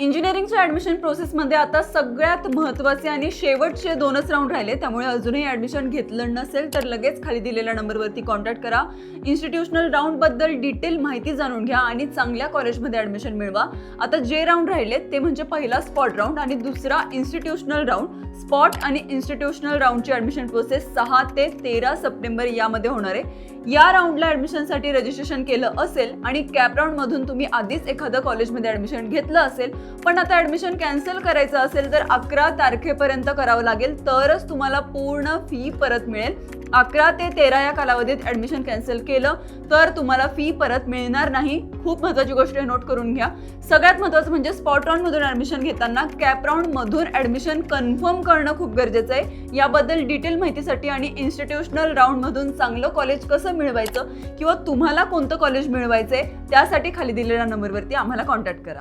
इंजिनिअरिंगच्या ॲडमिशन प्रोसेसमध्ये आता सगळ्यात महत्त्वाचे आणि शेवटचे दोनच राऊंड राहिले. त्यामुळे अजूनही ॲडमिशन घेतलं नसेल तर लगेच खाली दिलेल्या नंबरवरती कॉन्टॅक्ट करा. इन्स्टिट्यूशनल राऊंडबद्दल डिटेल माहिती जाणून घ्या आणि चांगल्या कॉलेजमध्ये ॲडमिशन मिळवा. आता जे राऊंड राहिले ते म्हणजे पहिला स्पॉट राऊंड आणि दुसरा इन्स्टिट्यूशनल राऊंड स्पॉट आणि इन्स्टिट्यूशनल राऊंडची ॲडमिशन प्रोसेस सहा ते तेरा सप्टेंबर यामध्ये होणार आहे. या राऊंडला ॲडमिशनसाठी रजिस्ट्रेशन केलं असेल आणि कॅप राऊंडमधून तुम्ही आधीच एखादं कॉलेजमध्ये ॲडमिशन घेतलं असेल पण आता ऍडमिशन कॅन्सल करायचं असेल तर अकरा तारखेपर्यंत करावं लागेल. तरच तुम्हाला पूर्ण फी परत मिळेल. अकरा ते तेरा या कालावधीत ऍडमिशन कॅन्सल केलं तर तुम्हाला फी परत मिळणार नाही. खूप महत्त्वाची गोष्ट आहे नोट करून घ्या. सगळ्यात महत्त्वाचं म्हणजे स्पॉट राऊंडमधून ऍडमिशन घेताना कॅप राऊंडमधून ऍडमिशन कन्फर्म करणं खूप गरजेचं आहे. याबद्दल डिटेल माहितीसाठी आणि इन्स्टिट्यूशनल राऊंडमधून चांगलं कॉलेज कसं मिळवायचं किंवा तुम्हाला कोणतं कॉलेज मिळवायचं आहे त्यासाठी खाली दिलेल्या नंबरवरती आम्हाला कॉन्टॅक्ट करा.